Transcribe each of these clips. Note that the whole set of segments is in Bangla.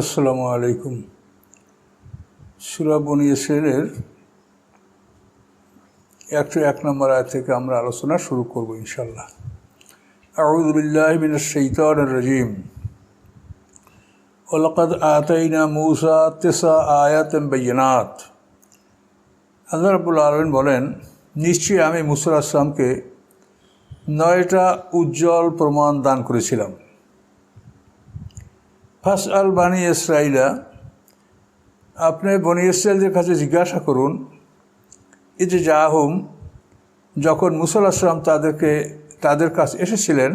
আসসালামু আলাইকুম। সুরা বনি ইসরায়েলের একশো এক নম্বর আয় থেকে আমরা আলোচনা শুরু করব ইনশাল্লাহ আউযু বিল্লাহি মিনাশ শাইতানির রাজিম। ওয়ালাকাদ আতাইনা মূসা তেসা আয়াতাম বাইয়িনাত। আল্লাহ রাব্বুল আলামিন বলেন, নিশ্চয়ই আমি মুসা আসলামকে নয়টা উজ্জ্বল প্রমাণ দান করেছিলাম। ফাস আল বানি ইসরাইলা, আপনি বনি ইসরায়েলদের কাছে জিজ্ঞাসা করুন, এই যে জাহুম, যখন মুসল আসলাম তাদেরকে, তাদের কাছে এসেছিলেন,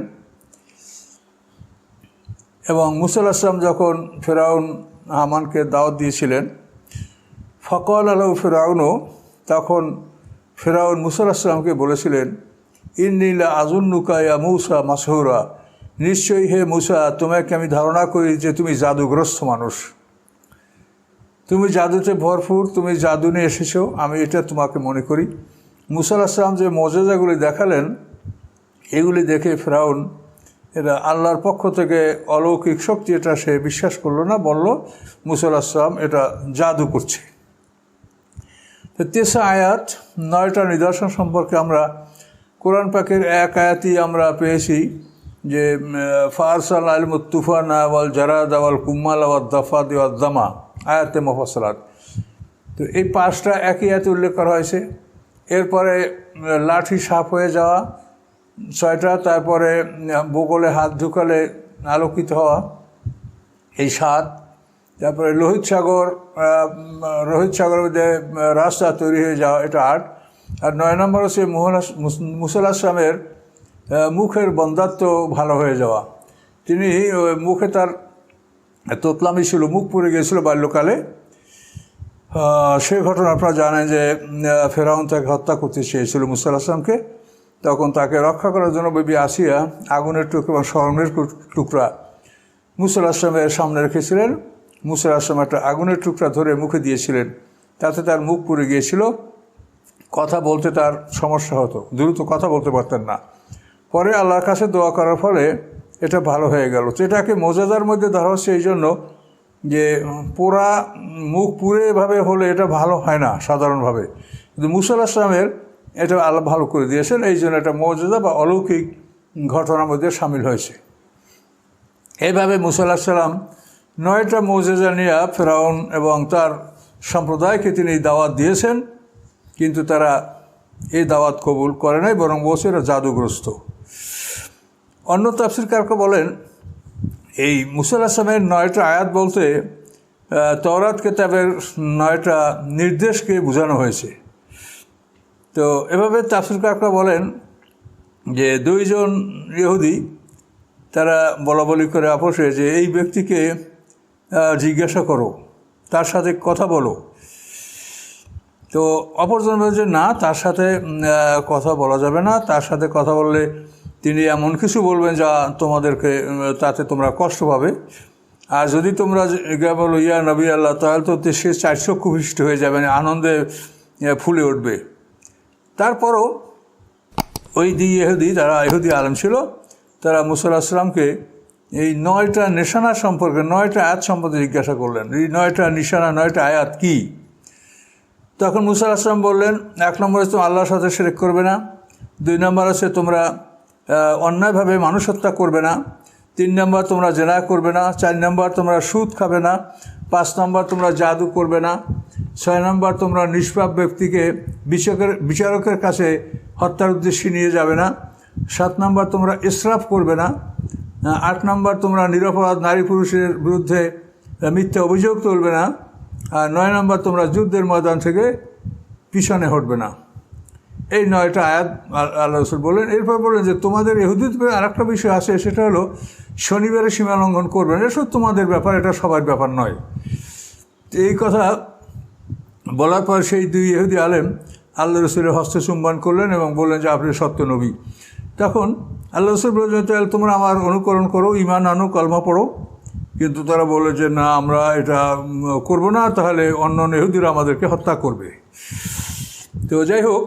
এবং মুসল আসলাম যখন ফেরাউন হামানকে দাওয়াত দিয়েছিলেন, ফকল আলহ ফেরাউনও তখন ফেরাউন মুসল আসলামকে বলেছিলেন ইন্নিলা আজুন্নুকা মৌসা মাসহুরা। নিশ্চয়ই হে মুসা, তোমাকে আমি ধারণা করি যে তুমি জাদুগ্রস্ত মানুষ। তুমি জাদুতে ভরপুর, তুমি জাদু নিয়ে এসেছ, আমি এটা তোমাকে মনে করি। মুসাল আসলাম যে মজাজাগুলি দেখালেন, এগুলি দেখে ফেরাউন এটা আল্লাহর পক্ষ থেকে অলৌকিক শক্তি, এটা সে বিশ্বাস করল না, বলল মুসাল আসলাম এটা জাদু করছে। তো তেসা আয়াত, নয়টা নিদর্শন সম্পর্কে আমরা কোরআন পাকের এক আয়াতই আমরা পেয়েছি। যে ফারসাল আল তুফান আওয়াল জারাদ আওয়াল কুম্মাল আওয়াল দফাদ দামা, আয়াতে মফসলাত তো এই পাঁচটা একই আয়াতে উল্লেখ করা হয়েছে। এরপরে লাঠি সাপ হয়ে যাওয়া, ছয়টা, তারপরে বগলে হাত ঢুকালে আলোকিত হওয়া, এই সাত। তারপরে লোহিত সাগর রোহিত সাগরের মধ্যে রাস্তা তৈরি হয়ে যাওয়া, এটা আট। আর নয় নম্বর হচ্ছে মোহন মুসল আসলামের মুখের বন্ধাত্ম ভালো হয়ে যাওয়া। তিনি মুখে তার তোতলামি ছিল, মুখ পড়ে গিয়েছিল বাল্যকালে। সে ঘটনা আপনারা জানেন যে ফেরাউন তাকে হত্যা করতে চেয়েছিল মুসাল আসলামকে তখন তাকে রক্ষা করার জন্য বেবি আসিয়া আগুনের টুকরা এবং স্বর্ণের টুকরা মুসাল আসলামের সামনে রেখেছিলেন। মুসাল আসলাম একটা আগুনের টুকরা ধরে মুখে দিয়েছিলেন। তাতে তার মুখ পুড়ে গিয়েছিল। কথা বলতে তার সমস্যা হতো। দ্রুত কথা বলতে পারতেন না। পরে আল্লাহর কাছে দোয়া করার ফলে এটা ভালো হয়ে গেল। তো এটাকে মজাদার মধ্যে ধরা হচ্ছে এই জন্য যে পোড়া মুখ পুরে এভাবে হলে এটা ভালো হয় না সাধারণভাবে। কিন্তু মুসাল আসলামের এটা আল্লাহ ভালো করে দিয়েছেন, এই জন্য এটা মর্যাদা বা অলৌকিক ঘটনার মধ্যে সামিল হয়েছে। এইভাবে মুসাল্লাহ সাল্লাম নয়টা মৌজেজা নিয়ে ফেরাউন এবং তার সম্প্রদায়কে তিনি দাওয়াত দিয়েছেন, কিন্তু তারা এই দাওয়াত কবুল করে নাই, বরং বসে এরা জাদুগ্রস্ত। অন্য তাফসির কারকে বলেন, এই মুসাল আসলামের নয়টা আয়াত বলতে তরাত কেতাবের নয়টা নির্দেশকে বোঝানো হয়েছে। তো এভাবে তাফসির কাকরা বলেন যে, দুইজন ইহুদি, তারা বলা বলি করে আপোষে যে, এই ব্যক্তিকে জিজ্ঞাসা করো, তার সাথে কথা বলো। তো অপরজন যে, না, তার সাথে কথা বলা যাবে না, তার সাথে কথা বললে তিনি এমন কিছু বলবেন যা তোমাদেরকে তাতে তোমরা কষ্ট পাবে। আর যদি তোমরা বলো, ইয়া নবী আল্লাহ, তাহলে তো সে চারচক্ষুভিষ্ট হয়ে যাবে আনন্দে ফুলে উঠবে। তারপরও ওই দি ইহুদি তারা ইহুদি আলম ছিল, তারা মুসল আসলামকে এই নয়টা নিশানা সম্পর্কে, নয়টা আয়াত সম্পর্কে জিজ্ঞাসা করলেন। এই নয়টা নিশানা, নয়টা আয়াত কী? তখন মুসাল আসলাম বললেন, এক নম্বর হচ্ছে আল্লাহর সাথে সেরেক করবে না। দুই নম্বর আছে তোমরা অন্যায়ভাবে মানুষ হত্যা করবে না। তিন নম্বর তোমরা জেনা করবে না। চার নম্বর তোমরা সুদ খাবে না। পাঁচ নম্বর তোমরা জাদু করবে না। ছয় নম্বর তোমরা নিষ্পাপ ব্যক্তিকে বিচারকের বিচারকের কাছে হত্যার উদ্দেশ্যে নিয়ে যাবে না। সাত নম্বর তোমরা ইসরাফ করবে না। আট নম্বর তোমরা নিরপরাধ নারী পুরুষের বিরুদ্ধে মিথ্যা অভিযোগ তুলবে না। আর নয় নম্বর তোমরা যুদ্ধের ময়দান থেকে পিছনে হটবে না। এই নয়টা আয়াত আল্লাহ রসুল বললেন। এরপর বললেন যে তোমাদের এহুদিত আর একটা বিষয় আছে, সেটা হলো শনিবারে সীমা লঙ্ঘন করবেন এটা তোমাদের ব্যাপার, এটা সবার ব্যাপার নয়। এই কথা বলার পর সেই দুই এহুদি আলেম আল্লাহ রসুলের হস্তে চুম্বন করলেন এবং বললেন যে, আপনি সত্য নবী। তখন আল্লাহ রসুল বললেন তাহলে তোমরা আমার অনুকরণ করো ইমান আনো, কলমা পড়ো। কিন্তু তারা বলে যে, না, আমরা এটা করব না, তাহলে অন্য নেহুদিরা আমাদেরকে হত্যা করবে। তো যাই হোক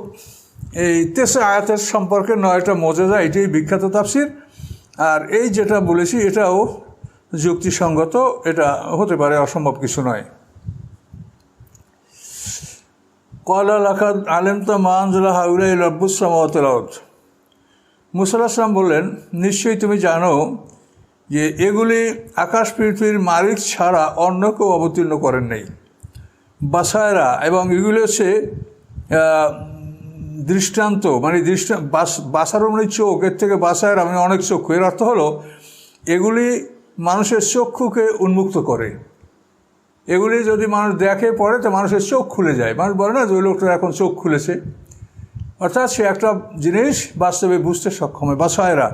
এই তেসে আয়াতের সম্পর্কে নয়টা মজেজা, এটাই বিখ্যাত তাফসির। আর এই যেটা বলেছি, এটাও যুক্তিসঙ্গত, এটা হতে পারে অসম্ভব কিছু নয়। কলা লাখাদ আলেম তো মানজুল্লাহ হাউলাই রব্বুসামাওয়াত মুসাল্লাহাম বললেন, নিশ্চয়ই তুমি জানো যে এগুলি আকাশ পৃথিবীর মালিক ছাড়া অন্য কেউ অবতীর্ণ করেন নাই। বাসায়রা এবং এগুলি হচ্ছে দৃষ্টান্ত মানে দৃষ্টা, বাস বাসারও মানে চোখ, এর থেকে বাসায়রা মানে অনেক চক্ষু। এর অর্থ হলো, এগুলি মানুষের চক্ষুকে উন্মুক্ত করে। এগুলি যদি মানুষ দেখে, পড়ে, তো মানুষের চোখ খুলে যায়। মানুষ বলে না যে, ওই লোকটার এখন চোখ খুলেছে। অর্থাৎ সে একটা জিনিস বাস্তবে বুঝতে সক্ষম হয়। বাসায়রা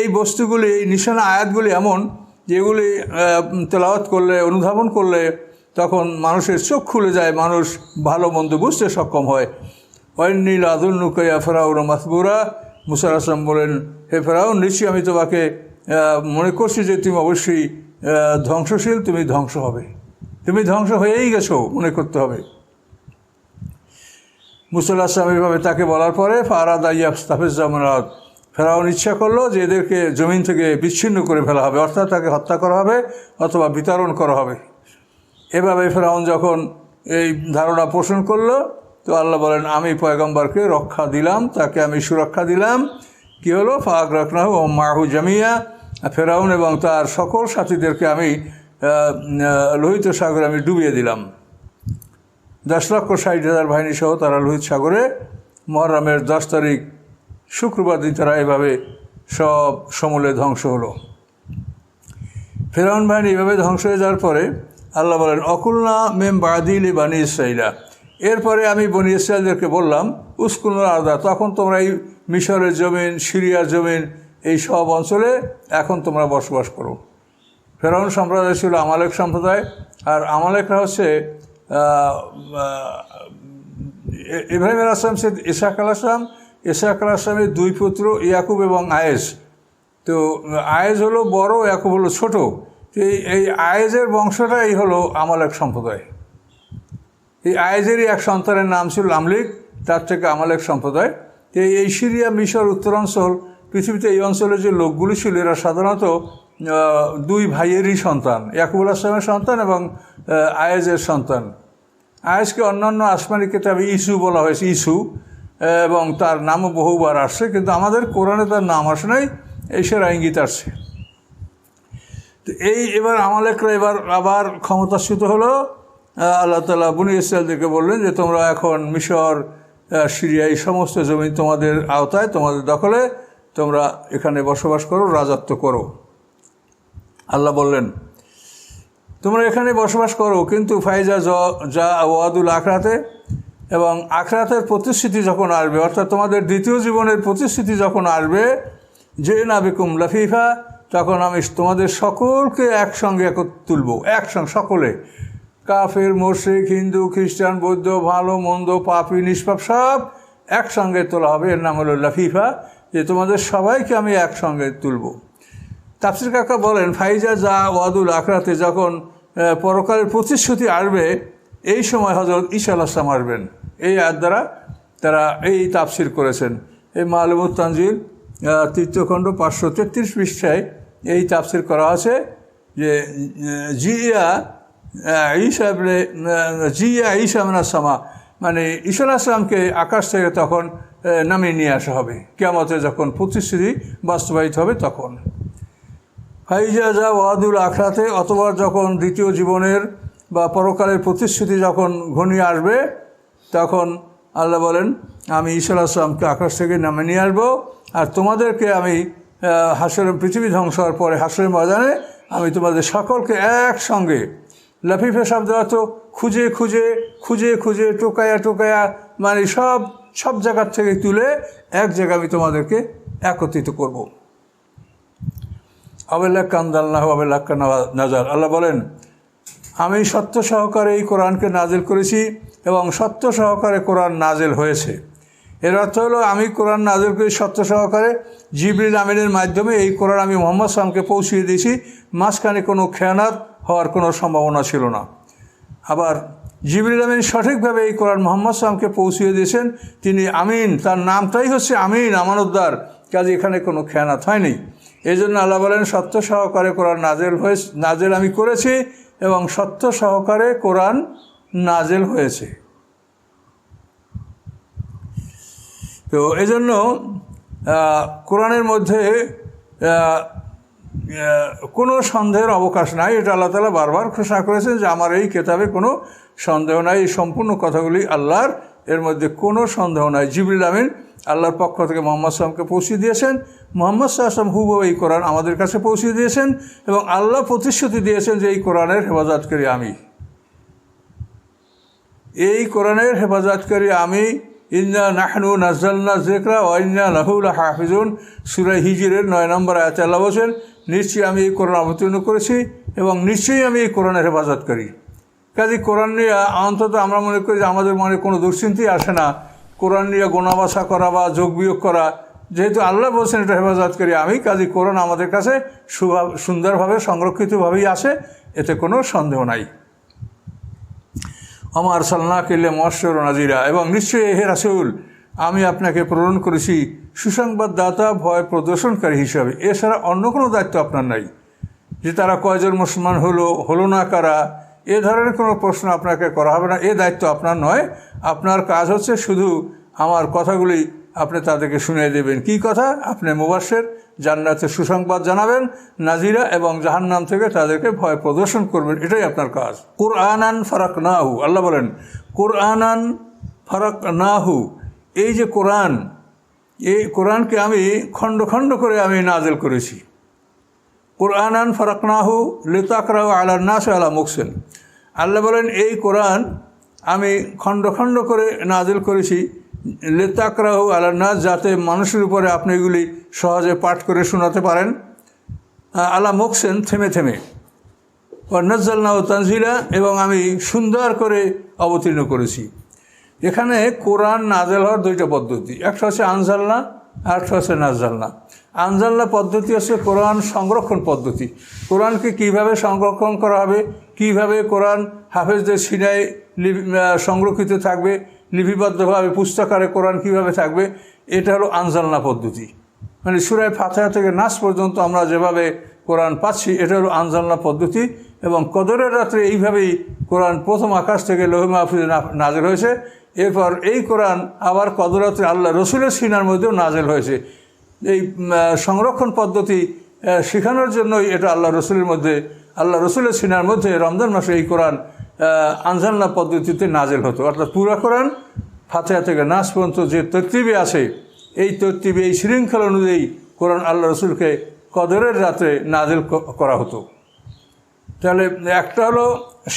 এই বস্তুগুলি, এই নিশানা আয়াতগুলি এমন যেগুলি তেলাওয়াত করলে, অনুধাবন করলে তখন মানুষের চোখ খুলে যায়, মানুষ ভালো মন্দ বুঝতে সক্ষম হয়। ওয়াইনীল আদুল নুকাইয়া ফেরাউর মাসবুরা মুসার আসলাম বলেন, হে ফেরাউন, নিশ্চয়ই আমি তোমাকে মনে করছি যে তুমি অবশ্যই ধ্বংসশীল, তুমি ধ্বংস হবে। তুমি ধ্বংস হয়েই গেছো, মনে করতে হবে। মুসল্লা আসলাম এইভাবে তাকে বলার পরে, ফারাদ আইয়াফতাফিজ জামানাত। ফেরাউন ইচ্ছা করল যে এদেরকে জমিন থেকে বিচ্ছিন্ন করে ফেলা হবে, অর্থাৎ তাকে হত্যা করা হবে অথবা বিতরণ করা হবে। এভাবে ফেরাউন যখন এই ধারণা পোষণ করল, তো আল্লাহ বলেন, আমি পয়গম্বরকে রক্ষা দিলাম, তাকে আমি সুরক্ষা দিলাম। কি হলো? ফাগ রকনাহু ও মাহু জামিয়া। ফেরাউন এবং তার সকল সাথীদেরকে আমি লোহিত সাগরে আমি ডুবিয়ে দিলাম। দশ লক্ষ ষাট হাজার বাহিনী সহ তারা লোহিত সাগরে, মহরমের দশ তারিখ শুক্রবার দিন তারা এভাবে সব সমূলে ধ্বংস হলো। ফেরাউন বাহিনী এভাবে ধ্বংস হয়ে যাওয়ার পরে আল্লাহ বলেন, অকুলনা মেম বাদিল বানি ইসরাইলা। এরপরে আমি বনি ইসরায়েলদেরকে বললাম উস্কুল আদা তখন তোমরা এই মিশরের জমিন, সিরিয়ার জমিন, এই সব অঞ্চলে এখন তোমরা বসবাস করো। ফেরাউন সম্প্রদায় ছিল আমালেক সম্প্রদায়, আর আমালেকরা হচ্ছে ইব্রাহিম আল আসলাম সে ইসাক আল আসলাম ইসাক আল আসলামের দুই পুত্র ইয়াকুব এবং আয়েস তো আয়েজ হলো বড়, ইয়াকুব হলো ছোট। তো এই আয়েজের বংশটাই হলো আমালেক সম্প্রদায়। এই আয়েজেরই এক সন্তানের নাম ছিল লামলিক তার থেকে আমালেক সম্প্রদায়। তো এই- সিরিয়া, মিশর উত্তরাঞ্চল পৃথিবীতে এই অঞ্চলে যে লোকগুলি ছিল, এরা সাধারণত দুই ভাইয়েরই সন্তান ইয়াকুবুল আসলামের সন্তান এবং আয়েজের সন্তান। আয়েজকে অন্যান্য আসমানি কেতাবে ইসু বলা হয়েছে, ইসু, এবং তার নামও বহুবার আসছে, কিন্তু আমাদের কোরআনে তার নাম আসে নাই এই ইঙ্গিত আসছে। তো এই এবার আমালেকরা এবার আবার ক্ষমতাচ্যুত হলো। আল্লাহ তালা বুনি ইসরায়েলদেরকে বললেন যে, তোমরা এখন মিশর সিরিয়া এই সমস্ত জমি তোমাদের আওতায়, তোমাদের দখলে, তোমরা এখানে বসবাস করো, রাজত্ব করো। আল্লাহ বললেন, তোমরা এখানে বসবাস করো, কিন্তু ফাইজা জ- যা ওয়াদুল আখরাতে এবং আখরাতের প্রতিশ্রুতি যখন আসবে, অর্থাৎ তোমাদের দ্বিতীয় জীবনের প্রতিশ্রুতি যখন আসবে, যে নাবিকুম লাফিফা তখন আমি তোমাদের সকলকে একসঙ্গে একত তুলব, একসঙ্গে সকলে। কাফের মোর্শিক হিন্দু, খ্রিস্টান, বৌদ্ধ, ভালো, মন্দ, পাপি, নিষ্পাপ সব একসঙ্গে তোলা হবে। এর নাম হলো লাফিফা, যে তোমাদের সবাইকে আমি একসঙ্গে তুলব। তাফসির কাকা বলেন, ফাইজা যা ওয়াদুল আখরাতে যখন পরকালের প্রতিশ্রুতি আসবে, এই সময় হজরত ঈশা আলাহাম আসবেন। এই আয়াত দ্বারা তারা এই তাফসির করেছেন। এই মালুমুত তানজিল তৃতীয়খণ্ড পাঁচশো তেত্রিশ পৃষ্ঠায় এই তাফসির করা আছে যে, জিয়া ঈশা জিয়া মিনা সামা মানে ঈশা আসলামকে আকাশ থেকে তখন নামিয়ে নিয়ে আসা হবে। কেমতে যখন প্রতিশ্রুতি বাস্তবায়িত হবে তখন। ফাইজা যা ওয়াদুল আখরাতে অতবার যখন দ্বিতীয় জীবনের বা পরকালের প্রতিশ্রুতি যখন ঘনিয়ে আসবে, তখন আল্লাহ বলেন, আমি ঈশ্বর আসলামকে আকাশ থেকে নামে নিয়ে আসব, আর তোমাদেরকে আমি হাসর পৃথিবী ধ্বংস হওয়ার পরে হাসরের ময়দানে আমি তোমাদের সকলকে একসঙ্গে লাফিফে শব্দ অর্থ খুঁজে খুঁজে খুঁজে খুঁজে, টোকায়া টোকায়া মানে সব সব জায়গার থেকে তুলে এক জায়গায় আমি তোমাদেরকে একত্রিত করব। আবেল্লা কান্দাল্লাহ আবেল্লা নাজার আল্লাহ বলেন, আমি সত্য সহকারে এই কোরআনকে নাজেল করেছি এবং সত্য সহকারে কোরআন নাজেল হয়েছে। এর অর্থ হলো, আমি কোরআন নাজেল করি সত্য সহকারে জিবরিল আমিনের মাধ্যমে এই কোরআন আমি মোহাম্মদ সালামকে পৌঁছিয়ে দিয়েছি। মাঝখানে কোনো খেয়ানাত হওয়ার কোনো সম্ভাবনা ছিল না। আবার জিবরিল আমিন সঠিকভাবে এই কোরআন মোহাম্মদ সালামকে পৌঁছিয়ে দিয়েছেন। তিনি আমিন, তার নামটাই হচ্ছে আমিন, আমানতদার। কাজে এখানে কোনো খেয়ানাত হয়নি। এই জন্য আল্লাহ বলেন সত্য সহকারে কোরআন নাজেল হয়ে নাজেল আমি করেছি এবং সত্য সহকারে কোরআন নাজেল হয়েছে। তো এই জন্য কোরআনের মধ্যে কোনো সন্দেহের অবকাশ নাই। এটা আল্লাহ তালা বারবার ঘোষণা করেছেন যে আমার এই কেতাবে কোনো সন্দেহ নাই। এই সম্পূর্ণ কথাগুলি আল্লাহর, এর মধ্যে কোনো সন্দেহ নাই। জিবরুল আমিন আল্লাহর পক্ষ থেকে মোহাম্মদ সাল্লামকে পৌঁছে দিয়েছেন। মোহাম্মদ সাল্লাম হুব এই কোরআন আমাদের কাছে পৌঁছে দিয়েছেন এবং আল্লাহ প্রতিশ্রুতি দিয়েছেন যে এই কোরআনের হেফাজতকারী আমি। এই কোরআনের হেফাজতকারী আমি ইন্না নাহনু নাজাল্লা জেকরা ওয়াইন্না লাহুল হাফিজুন সুরাই হিজিরের নয় নম্বর আয়াত আল্লাহ বলছেন, নিশ্চয়ই আমি এই কোরআন অবতীর্ণ করেছি এবং নিশ্চয়ই আমি এই কোরআনের হেফাজত করি। কাজে কোরআন নিয়ে অন্তত আমরা মনে করি যে আমাদের মনে কোনো দুশ্চিন্তি আসে না। কোরআন নিয়ে গোনাবাসা করা বা যোগ বিয়োগ করা, যেহেতু আল্লাহ বলছেন এটা হেফাজত করি আমি কাজী কোরআন আমাদের কাছে সুন্দরভাবে, সংরক্ষিতভাবেই আসে, এতে কোনো সন্দেহ নাই। আমার সাল্লা কিল্লে মহাশ্বর নাজিরা এবং নিশ্চয়ই হে রাসুল, আমি আপনাকে প্রেরণ করেছি সুসংবাদদাতা ভয় প্রদর্শনকারী হিসাবে। এছাড়া অন্য কোনো দায়িত্ব আপনার নাই। যে তারা কয়জন মুসলমান হলো হলো না কারা, এ ধরনের কোনো প্রশ্ন আপনাকে করা হবে না। এ দায়িত্ব আপনার নয়। আপনার কাজ হচ্ছে শুধু আমার কথাগুলি আপনি তাদেরকে শুনিয়ে দেবেন। কি কথা? আপনি মুবাসের জান্নাতের সুসংবাদ জানাবেন, নাজিরা এবং জাহান্নাম থেকে তাদেরকে ভয় প্রদর্শন করবেন। এটাই আপনার কাজ। কোরআনান ফারাক নাহু আল্লাহ বলেন, কোরআনান ফারাক নাহু এই যে কোরআন, এই কোরআনকে আমি খণ্ড খণ্ড করে আমি নাজেল করেছি। কোরআনান ফারাক নাহু লেতাকরাহু আলা নাস আলা মুকসেন আল্লাহ বলেন, এই কোরআন আমি খণ্ড খণ্ড করে নাজেল করেছি। লেতাকরাহু নাস, যাতে মানুষের উপরে আপনি এগুলি সহজে পাঠ করে শোনাতে পারেন। আলা মোকসেন থেমে থেমে। ও নজ্জালনা ও তানজিলা, এবং আমি সুন্দর করে অবতীর্ণ করেছি। এখানে কোরআন নাজেল হওয়ার দুইটা পদ্ধতি। একটা হচ্ছে আনজালনা, আর একটা হচ্ছে নাজালনা আনজালনা পদ্ধতি হচ্ছে কোরআন সংরক্ষণ পদ্ধতি। কোরআনকে কীভাবে সংরক্ষণ করা হবে, কীভাবে কোরআন হাফেজদের সিনায় সংরক্ষিত থাকবে লিপিবদ্ধভাবে পুস্তকারে কোরআন কীভাবে থাকবে, এটা হলো আনজালনা পদ্ধতি। মানে সুরায় ফাতেহা থেকে নাচ পর্যন্ত আমরা যেভাবে কোরআন পাচ্ছি, এটা হলো আনজালনা পদ্ধতি এবং কদরের রাত্রে এইভাবেই কোরআন প্রথম আকাশ থেকে লোহ মাহফুজে নাজেল হয়েছে। এরপর এই কোরআন আবার কদরাত্রে আল্লাহ রসুলের সিনার মধ্যেও নাজেল হয়েছে। এই সংরক্ষণ পদ্ধতি শেখানোর জন্যই এটা আল্লাহ রসুলের মধ্যে, আল্লাহ রসুলের সিনার মধ্যে রমজান মাসে এই কোরআন আনজাল্লা পদ্ধতিতে নাজেল হতো। অর্থাৎ পুরা কোরআন, ফাতেহা থেকে নাচ পর্যন্ত যে তর্তিবে আসে এই তর্তিবে, এই শৃঙ্খল অনুযায়ী কোরআন আল্লাহ রসুলকে কদরের রাতে নাজেল করা হতো। তাহলে একটা হলো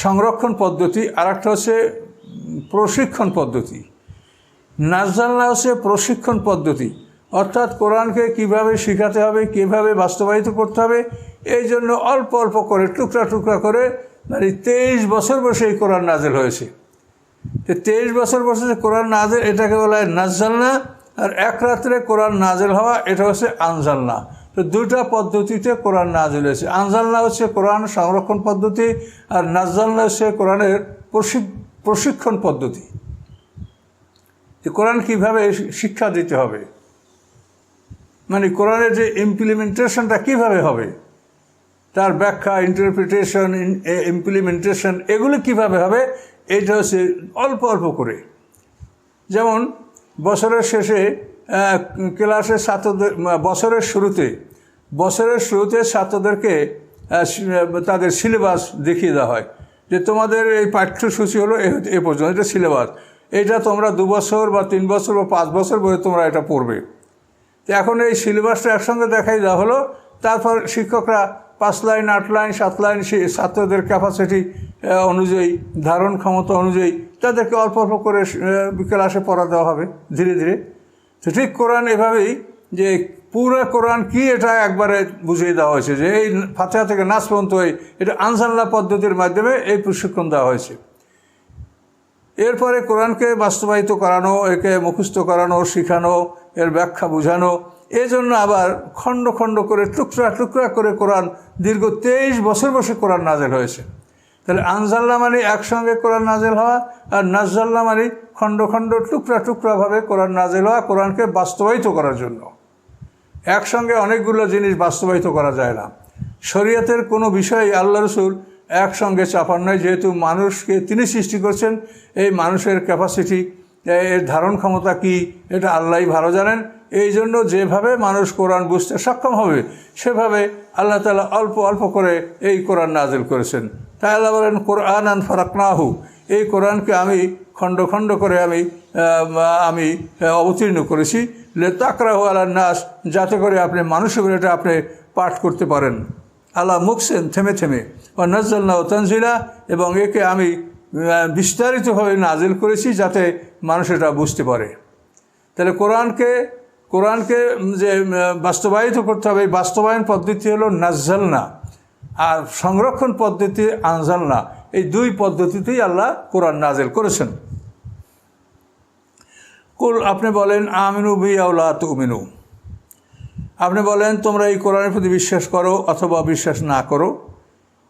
সংরক্ষণ পদ্ধতি আর একটা হচ্ছে প্রশিক্ষণ পদ্ধতি। নাজজাল্লা হচ্ছে প্রশিক্ষণ পদ্ধতি। অর্থাৎ কোরআনকে কীভাবে শেখাতে হবে, কীভাবে বাস্তবায়িত করতে হবে, এই জন্য অল্প অল্প করে, টুকরা টুকরা করে মানে তেইশ বছর বসে এই কোরআন নাজেল হয়েছে। তেইশ বছর বসে কোরআন নাজেল, এটাকে বলা হয় নাজজালনা, আর এক রাত্রে কোরআন নাজেল হওয়া, এটা হচ্ছে আনজালনা। তো দুটা পদ্ধতিতে কোরআন নাজেল হয়েছে। আনজালনা হচ্ছে কোরআন সংরক্ষণ পদ্ধতি, আর নাজালনা হচ্ছে কোরআনের প্রশিক্ষণ পদ্ধতি। যে কোরআন কীভাবে শিক্ষা দিতে হবে? মানে কোরআনের যে ইমপ্লিমেন্টেশনটা কীভাবে হবে? তার ব্যাখ্যা ইন্টারপ্রিটেশন ইমপ্লিমেন্টেশন এগুলো কীভাবে হবে এইটা হচ্ছে অল্প অল্প করে। যেমন, বছরের শেষে ক্লাসের ছাত্রদের বছরের শুরুতে বছরের শুরুতে ছাত্রদেরকে তাদের সিলেবাস দেখিয়ে দেওয়া হয় যে তোমাদের এই পাঠ্যসূচি হলো এ পর্যন্ত, এটা সিলেবাস। এটা তোমরা দু বছর বা তিন বছর বা পাঁচ বছর বয়ে তোমরা এটা পড়বে। এখন এই সিলেবাসটা একসঙ্গে দেখাই দেওয়া হলো, তারপর শিক্ষকরা পাঁচ লাইন, আট লাইন, সাত লাইন সে ছাত্রদের ক্যাপাসিটি অনুযায়ী, ধারণ ক্ষমতা অনুযায়ী তাদেরকে অল্প অল্প করে ক্লাসে পড়া দেওয়া হবে ধীরে ধীরে। তো ঠিক কোরআন এভাবেই যে পুরো কোরআন কি এটা একবারে বুঝিয়ে দেওয়া হয়েছে যে এই ফাতেহা থেকে নাচ পর্যন্ত এটা আনসাল্লা পদ্ধতির মাধ্যমে এই প্রশিক্ষণ দেওয়া হয়েছে। এরপরে কোরআনকে বাস্তবায়িত করানো, একে মুখস্থ করানো, শেখানো, এর ব্যাখ্যা বোঝানো এজন্য আবার খণ্ড খণ্ড করে, টুকরা টুকরা করে কোরআন দীর্ঘ তেইশ বছর বসে কোরআন নাজেল হয়েছে। তাহলে আনজাল্লা মানে একসঙ্গে কোরআন নাজেল হওয়া, আর নাজাল্লা মানে খণ্ড খণ্ড, টুকরা টুকরাভাবে কোরআন নাজেল হওয়া, কোরআনকে বাস্তবায়িত করার জন্য। একসঙ্গে অনেকগুলো জিনিস বাস্তবায়িত করা যায় না। শরীয়তের কোনো বিষয় আল্লাহ রসুল একসঙ্গে চাপান নয়, যেহেতু মানুষকে তিনি সৃষ্টি করছেন, এই মানুষের ক্যাপাসিটি এর ধারণ ক্ষমতা কি, এটা আল্লাহ ভালো জানেন। এই জন্য যেভাবে মানুষ কোরআন বুঝতে সক্ষম হবে, সেভাবে আল্লাহ তালা অল্প অল্প করে এই কোরআন নাজিল করেছেন। তাই আল্লাহ বলেন কোরআন আন ফারাকনাহু। এই কোরআনকে আমি খণ্ড খণ্ড করে আমি আমি অবতীর্ণ করেছি। লে তাকরাহু আল্লাহ নাস, যাতে করে আপনি মানুষের এটা আপনি পাঠ করতে পারেন। আল্লাহ মুখসেন থেমে থেমে। ও নজরুল্লাহ তনজিলা এবং একে আমি বিস্তারিতভাবে নাজিল করেছি যাতে মানুষ এটা বুঝতে পারে। তাহলে কোরআনকে কোরআনকে যে বাস্তবায়িত করতে হবে, এই বাস্তবায়ন পদ্ধতি হলো নাজ্জালনা আর সংরক্ষণ পদ্ধতি আনজালনা। এই দুই পদ্ধতিতেই আল্লাহ কোরআন নাজেল করেছেন। কুল, আপনি বলেন, আমিনু বি আউলা তুমিনু। আপনি বলেন, তোমরা এই কোরআনের প্রতি বিশ্বাস করো অথবা বিশ্বাস না করো।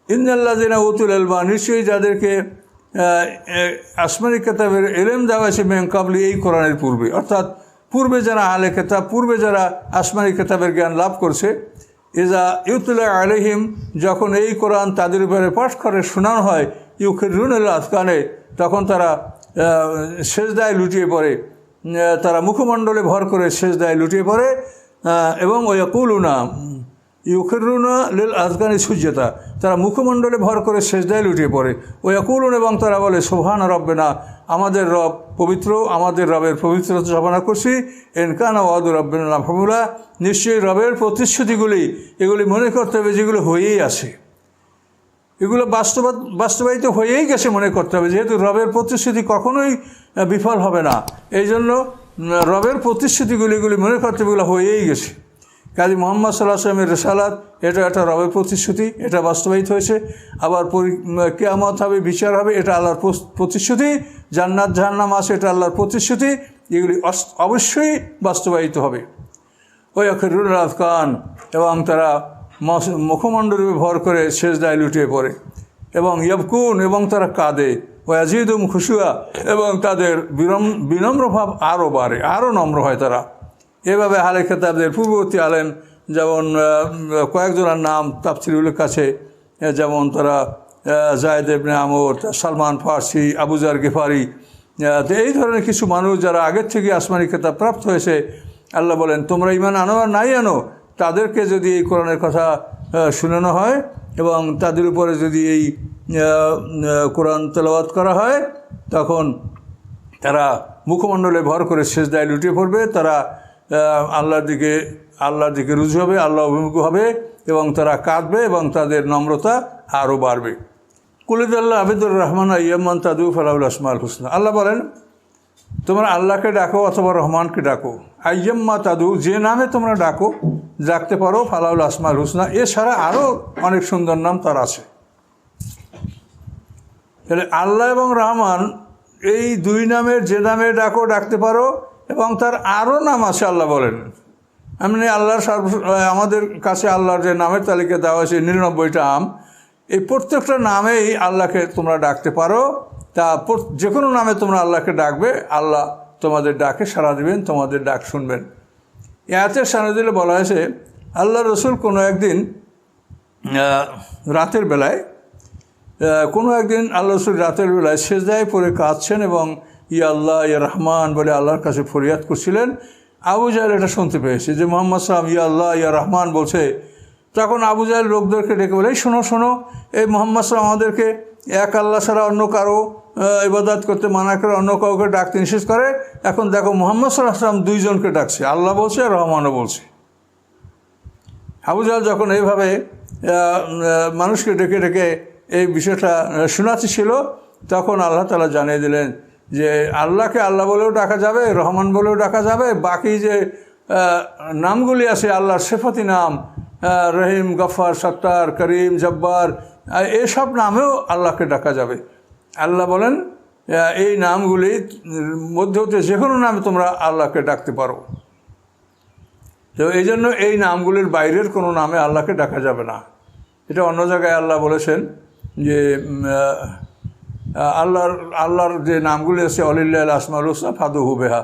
ইন্দাল্লাদিনা উতুল এলবা নিশ্চয়ই যাদেরকে আসমানি কেতাবের এলেম দেওয়া হয়েছে মেঙ্কাবলি এই কোরআনের পূর্বে। অর্থাৎ পূর্বে যারা আলে কেতাব, পূর্বে যারা আসমানি কেতাবের জ্ঞান লাভ করছে এজা ইউতুল্লাহ আলহিম যখন এই কোরআন তাদের উপরে পাঠ করে, শোনানো হয় ইউখের রুন আজকানে, তখন তারা সেজদায় লুটিয়ে পড়ে। তারা মুখমণ্ডলে ভর করে সেজদায় লুটিয়ে পড়ে এবং ওই কুলুনা ইউখেরুনা লিল আফগানি সূর্যতা তারা মুখমণ্ডলে ভর করে শেষদায় লুটিয়ে পড়ে। ওই অকুলুন এবং তারা বলে সোহান রব্বে না আমাদের রব পবিত্র, আমাদের রবের পবিত্রতা চাপনা করছি। এনকানা ওয়াদুর রব্বেন ফমুলা নিশ্চয়ই রবের প্রতিশ্রুতিগুলি, এগুলি মনে করতে হবে যেগুলো হয়েই আসে এগুলো বাস্তবা বাস্তবায়িত হয়েই গেছে মনে করতে হবে। যেহেতু রবের প্রতিশ্রুতি কখনোই বিফল হবে না। এই জন্য রবের প্রতিশ্রুতিগুলি, এগুলি মনে করতে এগুলো হয়েই গেছে। কাজী মোহাম্মদ সাল্লাহ আসলামের রেসালাত, এটা একটা রবের প্রতিশ্রুতি, এটা বাস্তবায়িত হয়েছে। আবার কেয়ামত হবে, বিচার হবে, এটা আল্লাহর প্রতিশ্রুতি। জান্নাত, জাহান্নাম আছে, এটা আল্লাহর প্রতিশ্রুতি। এগুলি অবশ্যই বাস্তবায়িত হবে। ওই আখরুল খান এবং তারা মুখমণ্ডলে ভর করে শেষ দায় লুটিয়ে পড়ে। এবং ইয়াবকুন এবং তারা কাঁদে। ওয়াজিদুম খুশুয়া এবং তাদের বিনম্র ভাব আরও বাড়ে আরও নম্র হয় তারা। এভাবে হালে খেতাবদের পূর্ববর্তী আলেম, যেমন কয়েকজনের নাম তাফসিরুলের কাছে যেমন তারা জায়দ ইবনে আমর, সালমান ফার্সি আবুজার গেফারি তো এই ধরনের কিছু মানুষ যারা আগের থেকে আসমানি খেতাব প্রাপ্ত হয়েছে, আল্লাহ বলেন, তোমরা ইমান আনো আর নাই আনো, তাদেরকে যদি এই কোরআনের কথা শুনানো হয় এবং তাদের উপরে যদি এই কোরআন তেলাওয়াত করা হয়, তখন তারা মুখমণ্ডলে ভর করে শেষ দায় লুটিয়ে পড়বে, তারা আল্লাহর দিকে আল্লাহর দিকে রুজু হবে, আল্লাহ অভিমুখ হবে এবং তারা কাঁদবে এবং তাদের নম্রতা আরও বাড়বে। কুলিদাল্লাহ আবিদুর রহমান ইয়ামান তাদু ফালাউল আসমাল হুসনা। আল্লাহ বলেন, তোমরা আল্লাহকে ডাকো অথবা রহমানকে ডাকো। আইয়াম্মা তাদু যে নামে তোমরা ডাকো, ডাকতে পারো ফালাউল আসমাল হুসনা। এছাড়া আরও অনেক সুন্দর নাম তার আছে। তাহলে আল্লাহ এবং রহমান এই দুই নামের যে নামে ডাকো, ডাকতে পারো এবং তার আরও নাম আছে, আল্লাহ বলেন। এমনি আল্লাহর সর্ব আমাদের কাছে আল্লাহর যে নামের তালিকা দেওয়া হয়েছে, নিরানব্বইটা আম, এই প্রত্যেকটা নামেই আল্লাহকে তোমরা ডাকতে পারো। তা যে কোনো নামে তোমরা আল্লাহকে ডাকবে, আল্লাহ তোমাদের ডাকে সাড়া দেবেন, তোমাদের ডাক শুনবেন। এতে সারা দিলে বলা হয়েছে, আল্লাহ রসুল কোনো একদিন রাতের বেলায় কোনো একদিন আল্লাহ রসুল রাতের বেলায় সেজদায় পরে কাঁদছেন এবং ইয়া আল্লাহ, ইয়া রহমান বলে আল্লাহর কাছে ফরিয়াদ করছিলেন। আবু জাহেল এটা শুনতে পেয়েছে যে মোহাম্মদ সালাম ইয়া আল্লাহ, ইয়া রহমান বলছে, তখন আবু জাহেল লোকদেরকে ডেকে বলে, এই শোনো শোনো, এই মোহাম্মদ সালাম আমাদেরকে এক আল্লাহ ছাড়া অন্য কারও ইবাদত করতে মানা করে অন্য কাউকে ডাকতে নিষেধ করে। এখন দেখো মোহাম্মদ সাল্লাহ আসলাম দুইজনকে ডাকছে, আল্লাহ বলছে আর রহমানও বলছে। আবু জাহাল যখন এইভাবে মানুষকে ডেকে ডেকে এই বিষয়টা শোনাতে ছিল তখন আল্লাহ তালা জানিয়ে দিলেন যে আল্লাহকে আল্লাহ বলেও ডাকা যাবে, রহমান বলেও ডাকা যাবে, বাকি যে নামগুলি আছে আল্লাহর শেফতি নাম রহিম, গফার, সত্তার, করিম, জব্বার এসব নামেও আল্লাহকে ডাকা যাবে। আল্লাহ বলেন এই নামগুলি মধ্যে হতে যে কোনো নামে তোমরা আল্লাহকে ডাকতে পারো। তো এই জন্য এই নামগুলির বাইরের কোনো নামে আল্লাহকে ডাকা যাবে না। এটা অন্য জায়গায় আল্লাহ বলেছেন যে আল্লাহর আল্লাহর যে নামগুলি আছে অলিল্লাহ আসমাল হোসনা ফাদু হুবেহা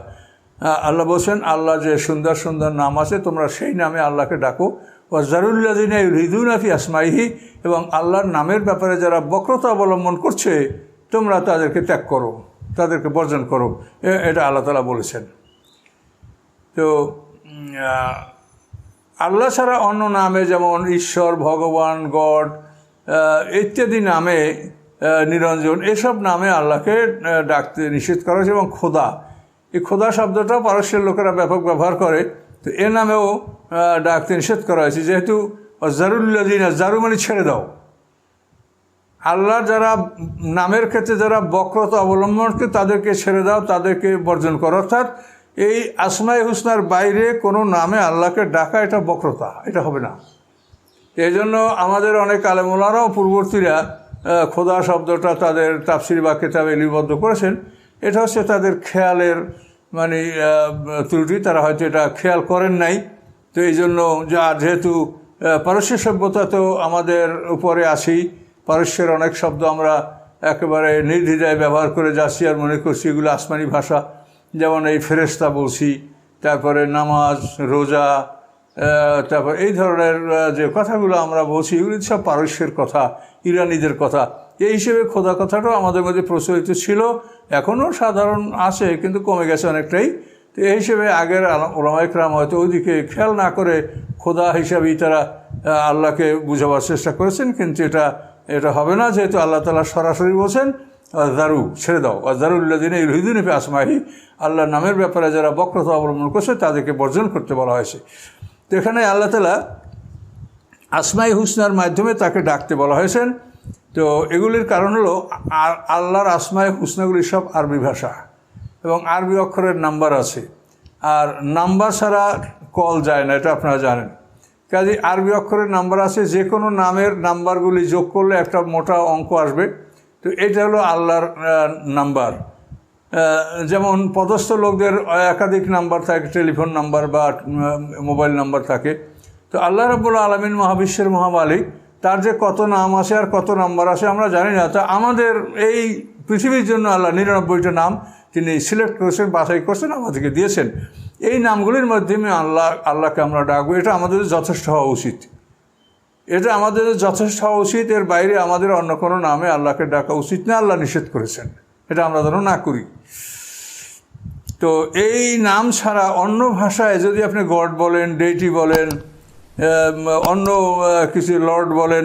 আল্লাহ বলছেন, আল্লাহ যে সুন্দর সুন্দর নাম আছে, তোমরা সেই নামে আল্লাহকে ডাকো। ও জারুল্লাদিনা হৃদুনাফি আসমাইহি, এবং আল্লাহর নামের ব্যাপারে যারা বক্রতা অবলম্বন করছে, তোমরা তাদেরকে ত্যাগ করো, তাদেরকে বর্জন করো। এটা আল্লাহ তালা বলেছেন। তো আল্লাহ ছাড়া অন্য নামে যেমন ঈশ্বর, ভগবান, গড ইত্যাদি নামে নিরঞ্জন, এসব নামে আল্লাহকে ডাকতে নিষেধ করা হয়েছে এবং খোদা। এই খোদা শব্দটাও পারস্যের লোকেরা ব্যাপক ব্যবহার করে। তো এ নামেও ডাকতে নিষেধ করা হয়েছে। যেহেতু জারুল্লাদিনা জারু মানে ছেড়ে দাও। আল্লাহর যারা নামের ক্ষেত্রে যারা বক্রতা অবলম্বন করে তাদেরকে ছেড়ে দাও, তাদেরকে বর্জন করো। অর্থাৎ এই আসমাই হুসনার বাইরে কোনো নামে আল্লাহকে ডাকা, এটা বক্রতা, এটা হবে না। এই জন্য আমাদের অনেক আলেমুলারাও, পূর্ববর্তীরা খোদা শব্দটা তাদের তাফসির বা কেতাবে লিপিবদ্ধ করেছেন। এটা হচ্ছে তাদের খেয়ালের মানে ত্রুটি। তারা হয়তো এটা খেয়াল করেন নাই। তো এই জন্য যা যেহেতু পারস্য সভ্যতা তো আমাদের উপরে আসি পারস্যের অনেক শব্দ আমরা একেবারে নির্দ্বিধায় ব্যবহার করে যাচ্ছি আর মনে করছি এগুলো আসমানি ভাষা। যেমন এই ফেরেস্তা বলছি, তারপরে নামাজ, রোজা তারপর এই ধরনের যে কথাগুলো আমরা বলছি, এগুলি সব পারস্যের কথা। ইরানিদের কথা। এই হিসেবে খোদা কথাটাও আমাদের মধ্যে প্রচলিত ছিল, এখনও সাধারণ আছে, কিন্তু কমে গেছে অনেকটাই। তো এই হিসেবে আগের ওলামাইকরাম হয়তো ওইদিকে খেয়াল না করে খোদা হিসাবেই তারা আল্লাহকে বুঝাবার চেষ্টা করেছেন, কিন্তু এটা এটা হবে না, যেহেতু আল্লাহ তালা সরাসরি বলছেন দারু ছেড়ে দাও। এই হৃদুনিপে আসমাহি, আল্লাহর নামের ব্যাপারে যারা বক্রতা অবলম্বন করছে, তাদেরকে বর্জন করতে বলা হয়েছে। তো এখানে আল্লাহ তালা আসমাই হুসনার মাধ্যমে তাকে ডাকতে বলা হয়েছেন। তো এগুলির কারণ হলো আল্লাহর আসমাই হুসনাগুলি সব আরবি ভাষা এবং আরবি অক্ষরের নাম্বার আছে। আর নাম্বার ছাড়া কল যায় না, এটা আপনারা জানেন। কাজে আরবি অক্ষরের নাম্বার আছে যে কোনো নামের নাম্বারগুলি যোগ করলে একটা মোটা অঙ্ক আসবে। তো এটা হলো আল্লাহর নাম্বার। যেমন পদস্থ লোকদের একাধিক নাম্বার থাকে, টেলিফোন নাম্বার বা মোবাইল নাম্বার থাকে। তো আল্লাহ রাবুল আলমিন মহাবিশ্বের মহামালিক, তার যে কত নাম আছে আর কত নাম্বার আছে আমরা জানি না। তা আমাদের এই পৃথিবীর জন্য আল্লাহ নিরানব্বইটা নাম তিনি সিলেক্ট করেছেন, বাছাই করছেন, আমাদেরকে দিয়েছেন। এই নামগুলির মাধ্যমে আল্লাহ, আল্লাহকে আমরা ডাকবো। এটা আমাদের যথেষ্ট হওয়া উচিত। এটা আমাদের যথেষ্ট হওয়া উচিত। এর বাইরে আমাদের অন্য কোনো নামে আল্লাহকে ডাকা উচিত না, আল্লাহ নিষেধ করেছেন। এটা আমরা যেন না করি। তো এই নাম ছাড়া অন্য ভাষায় যদি আপনি গড বলেন ডেইটি বলেন অন্য কিছু লর্ড বলেন,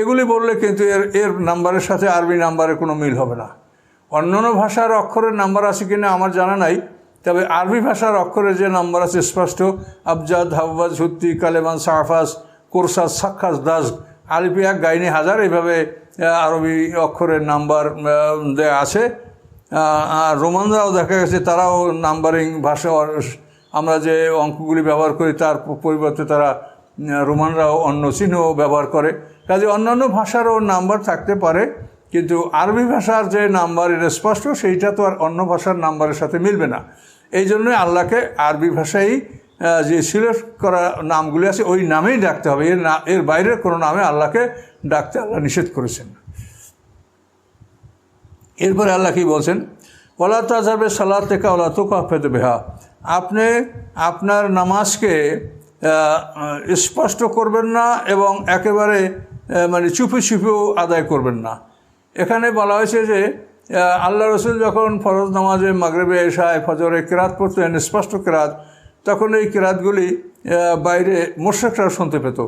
এগুলি বললে কিন্তু এর এর নাম্বারের সাথে আরবি নাম্বারের কোনো মিল হবে না। অন্যান্য ভাষার অক্ষরের নাম্বার আছে কিনা আমার জানা নাই, তবে আরবি ভাষার অক্ষরের যে নাম্বার আছে স্পষ্ট, আবজাদ হাব্বাজ হুত্তি, কালেমান সাহফাস কোরসাস সাক্ষাস দাস আলিপিয়া, গাইনি, হাজার এইভাবে আরবি অক্ষরের নাম্বার দেয়া আছে। আর রোমানরাও দেখা গেছে তারাও নাম্বারিং ভাষা, আমরা যে অঙ্কগুলি ব্যবহার করি তার পরিবর্তে তারা রোমানরাও অন্য চিহ্ন ব্যবহার করে। কাজে অন্যান্য ভাষারও নাম্বার থাকতে পারে, কিন্তু আরবি ভাষার যে নাম্বার, এটা স্পষ্ট, সেইটা তো আর অন্য ভাষার নাম্বারের সাথে মিলবে না। এই জন্যই আল্লাহকে আরবি ভাষাই যে সিলেক্ট করা নামগুলি আছে, ওই নামেই ডাকতে হবে। এর না, এর বাইরের কোনো নামে আল্লাহকে ডাকতে আল্লাহ নিষেধ করেছেন। এরপরে আল্লাহ কি বলছেন? ওলা তাজাবে সালাদ থেকে ওলা তো কাফেদ বেহা। আপনি আপনার নামাজকে স্পষ্ট করবেন না এবং একেবারে মানে চুপি চুপিও আদায় করবেন না। এখানে বলা হয়েছে যে আল্লাহ রসুল যখন ফরজ নামাজে মাগরেবে এসায় ফজরে কেরাত পড়তেন, স্পষ্ট কেরাত, তখন এই কেরাতগুলি বাইরে মোর্শেকরা শুনতে পেত।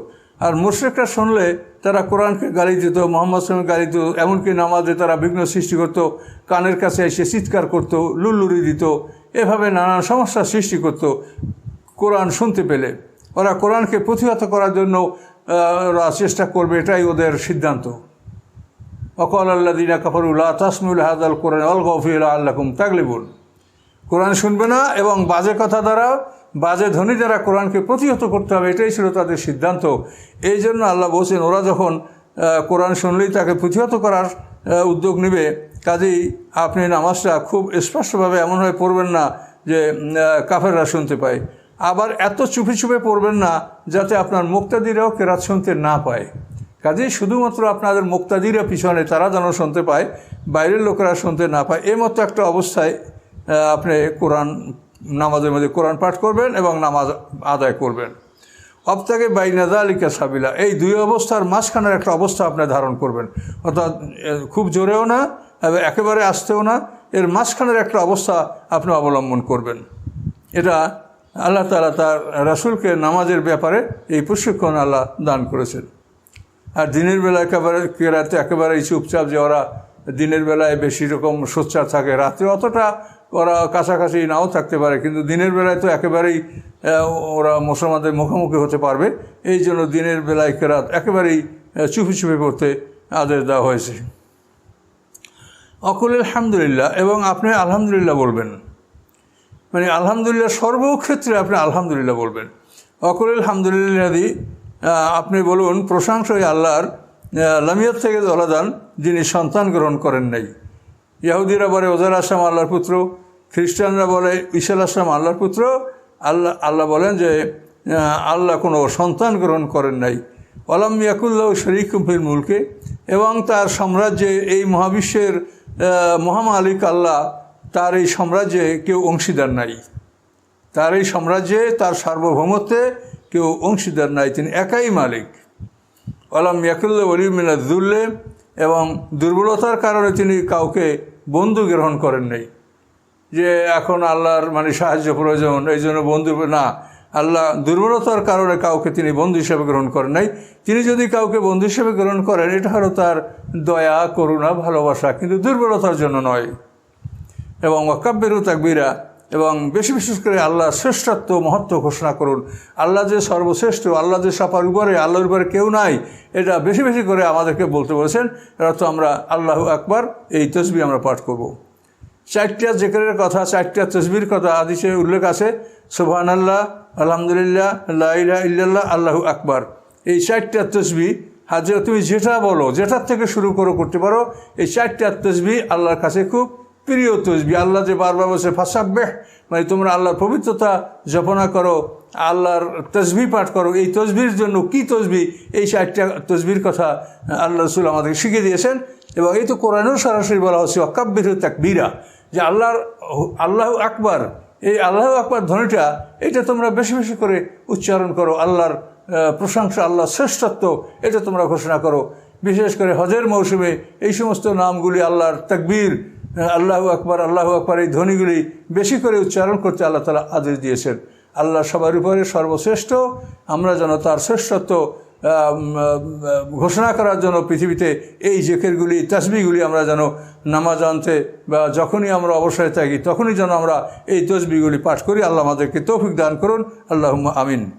আর মুশ্রিকরা শুনলে তারা কোরআনকে গালি দিত, মোহাম্মদ সালামকে গালি দিত, এমনকি নামাজে তারা বিঘ্ন সৃষ্টি করত, কানের কাছে এসে চিৎকার করত, লুল্লুরি দিত, এভাবে নানান সমস্যার সৃষ্টি করত কোরআন শুনতে পেলে। ওরা কোরআনকে প্রতিহত করার জন্য ওরা চেষ্টা করবে, এটাই ওদের সিদ্ধান্ত। অকল আল্লাহ দিনা কাফরুল্লাহ তাসমুল হাদাল কোরআন অল গফিউল আল্লাকুম তাগলিবুল কোরআন শুনবে না এবং বাজে কথা দ্বারা, বাজে ধ্বনি দ্বারা কোরআনকে প্রতিহত করতে হবে, এটাই ছিল তাদের সিদ্ধান্ত। এই জন্য আল্লাহ বলছেন, ওরা যখন কোরআন শুনলেই তাকে প্রতিহত করার উদ্যোগ নেবে, কাজেই আপনি নামাজটা খুব স্পষ্টভাবে এমনভাবে পড়বেন না যে কাফেররা শুনতে পায়। আবার এত চুপি চুপে পড়বেন না যাতে আপনার মুক্তাদিরাও কেরাত শুনতে না পায়। কাজেই শুধুমাত্র আপনাদের মুক্তাদিরা পিছনে তারা যেন শুনতে পায়, বাইরের লোকেরা শুনতে না পায়। এই মতো একটা অবস্থায় আপনি কোরআন, নামাজের মধ্যে কোরআন পাঠ করবেন এবং নামাজ আদায় করবেন। অবতাকে বাইনাদা আলিকা সাবিলা। এই দুই অবস্থার মাঝখানের একটা অবস্থা আপনি ধারণ করবেন। অর্থাৎ খুব জোরেও না একেবারে আসতেও না, এর মাঝখানের একটা অবস্থা আপনি অবলম্বন করবেন। এটা আল্লাহ তালা তার রাসুলকে নামাজের ব্যাপারে এই প্রশিক্ষণ আল্লাহ দান করেছেন। আর দিনের বেলা একেবারে কেরাতে একেবারেই চুপচাপ যে ওরা দিনের বেলায় বেশি রকম সোচ্চার থাকে রাত্রে অতটা ওরা কাছাকাছি নাও থাকতে পারে, কিন্তু দিনের বেলায় তো একেবারেই ওরা মুসলমানদের মুখোমুখি হতে পারবে। এই জন্য দিনের বেলায় কেরাত একেবারেই চুপি চুপি পড়তে আদেশ দেওয়া হয়েছে। অকুল আলহামদুলিল্লাহ এবং আপনি আলহামদুলিল্লাহ বলবেন। মানে আলহামদুলিল্লাহ সর্বক্ষেত্রে আপনি আলহামদুলিল্লাহ বলবেন। অকুল আলহামদুলিল্লাহ আপনি বলুন, প্রশংসই আল্লাহর লামিয়াত থেকে দলাদান যিনি সন্তান গ্রহণ করেন নাই। ইয়াহুদিরা বলে ওজার আসলাম আল্লাহর পুত্র। খ্রিস্টানরা বলে ঈশাল আসলাম আল্লাহর পুত্র। আল্লাহ আল্লাহ বলেন যে আল্লাহ কোনো সন্তান গ্রহণ করেন নাই। ওলাম ইয়াকুল্লাহ শরিক ফিল মুলকে। এবং তার সাম্রাজ্যে এই মহাবিশ্বের মহামালিক আল্লাহ তার এই সাম্রাজ্যে কেউ অংশীদার নাই। তার এই সাম্রাজ্যে, তার সার্বভৌমত্বে কেউ অংশীদার নাই। তিনি একাই মালিক। আলাম ইয়াকুল্লা ওলিমিনা দুল্লে এবং দুর্বলতার কারণে তিনি কাউকে বন্ধু গ্রহণ করেন নাই। যে এখন আল্লাহর মানে সাহায্য প্রয়োজন, এই জন্য বন্ধু না, আল্লাহ দুর্বলতার কারণে কাউকে তিনি বন্ধু হিসেবে গ্রহণ করেন নাই। তিনি যদি কাউকে বন্ধু হিসেবে গ্রহণ করেন, এটা হলো তার দয়া, করুণা, ভালোবাসা, কিন্তু দুর্বলতার জন্য নয়। এবং ওয়াকাব্যেরও তাকবিরা এবং বেশি বিশেষ করে আল্লাহ শ্রেষ্ঠত্ব মহত্ব ঘোষণা করুন। আল্লাহ যে সর্বশ্রেষ্ঠ, আল্লাহ যে সাপার উপরে, আল্লাহর উপরে কেউ নাই, এটা বেশি বেশি করে আমাদেরকে বলতে বলেছেন। এরা তো আমরা আল্লাহ আকবার এই তসবি আমরা পাঠ করব। চারটা জেকেরের কথা, চারটা তসবির কথা আদিসে উল্লেখ আছে সুবহান আল্লাহ আলহামদুলিল্লাহ আল্লাহ ইল্লাল্লাহ, আল্লাহু আকবার। এই চারটা তসবি হাজে তুমি যেটা বলো, যেটার থেকে শুরু করো, করতে পারো, এই চারটা তসবি আল্লাহর কাছে খুব প্রিয় তসবি আল্লাহ যে বারবার বসে ফাঁসাব্বেহ মানে তোমরা আল্লাহর পবিত্রতা জপনা করো, আল্লাহর তসবি পাঠ করো। এই তসবির জন্য কি তসবি? এই চারটা তসবির কথা আল্লাহ রসুল আমাদেরকে শিখিয়ে দিয়েছেন এবং এই তো কোরআনেও সরাসরি বলা হচ্ছে অকাব্যির তাকবীরা যে আল্লাহর আল্লাহ আকবার, এই আল্লাহ আকবার ধ্বনিটা, এটা তোমরা বেশি বেশি করে উচ্চারণ করো, আল্লাহর প্রশংসা, আল্লাহর শ্রেষ্ঠত্ব, এটা তোমরা ঘোষণা করো। বিশেষ করে হজের মৌসুমে এই সমস্ত নামগুলি আল্লাহর তাকবীর আল্লাহ আকবার আল্লাহ আকবার, এই ধ্বনিগুলি বেশি করে উচ্চারণ করতে আল্লাহ তালা আদেশ দিয়েছেন। আল্লাহ সবার উপরে সর্বশ্রেষ্ঠ, আমরা যেন তার শ্রেষ্ঠত্ব ঘোষণা করার জন্য পৃথিবীতে এই জেকেরগুলি তসবিগুলি আমরা যেন নামাজ আনতে বা যখনই আমরা অবসরে থাকি, তখনই যেন আমরা এই তসবিগুলি পাঠ করি। আল্লাহ আমাদেরকে তৌফিক দান করুন। আল্লাহ আমিন।